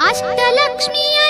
ಅಷ್ಟಲಕ್ಷ್ಮಿಯರ ದಿವ್ಯ ಸ್ವರೂಪ